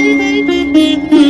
Thank you.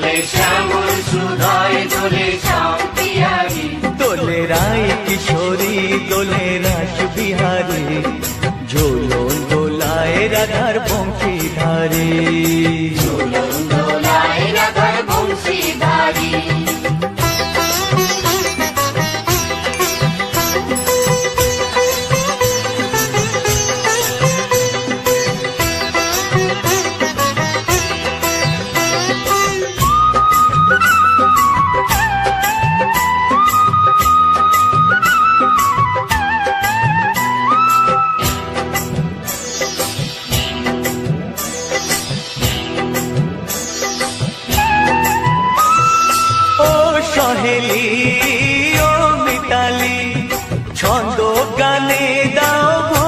দোলে শ্যামল সুধায় দোলে পিয়ারি দোলে রায় কিশোরী দোলে রাস বিহারী। ঝোলন দোলায় রাধার গানে দাও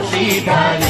রাধার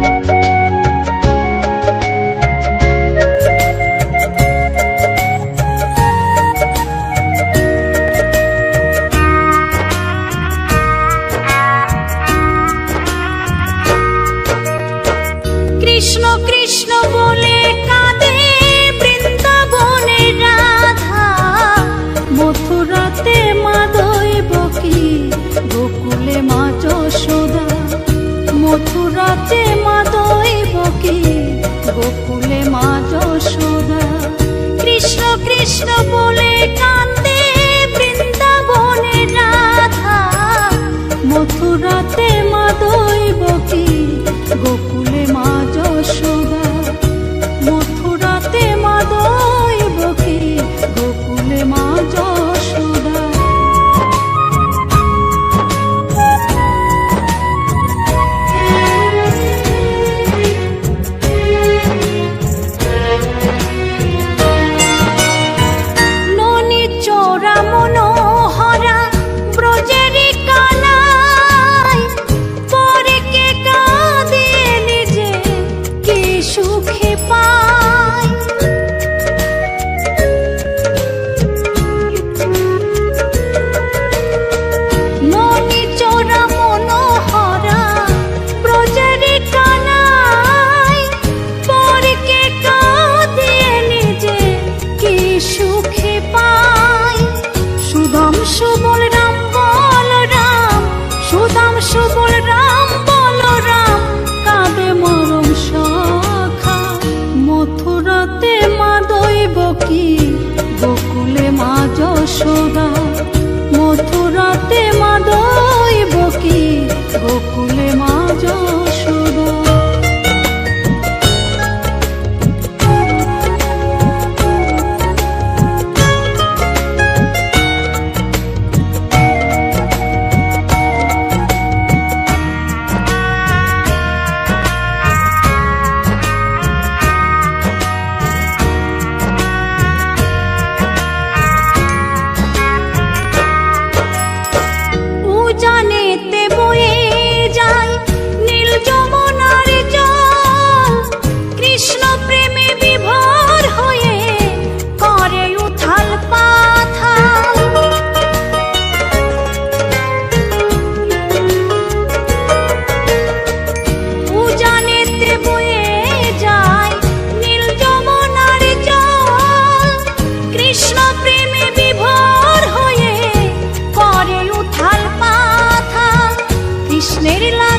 বংশীধারী donated life.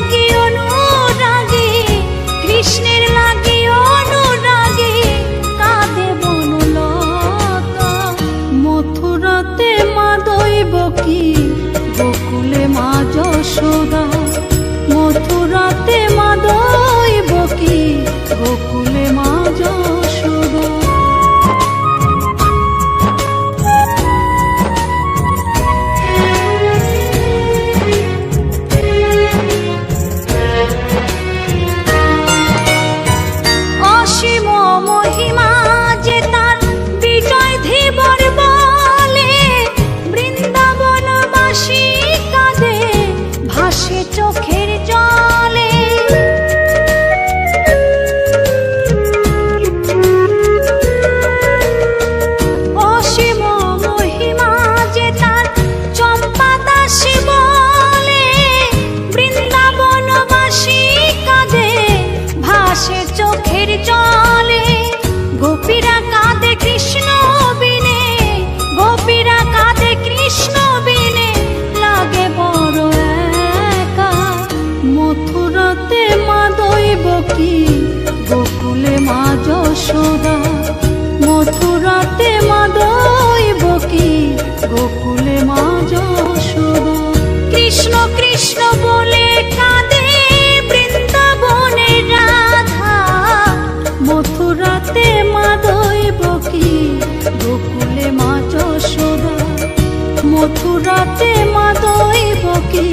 রাতে মা দৈব কি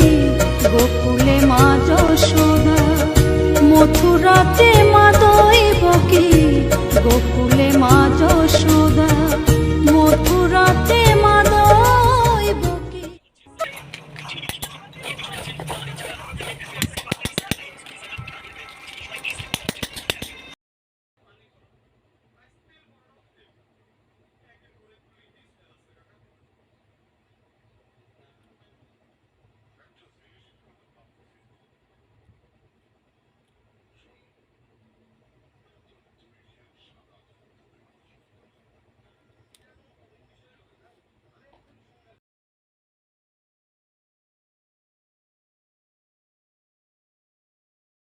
গোকুলে মা যশোদা। মথুরাতে মা দৈব কি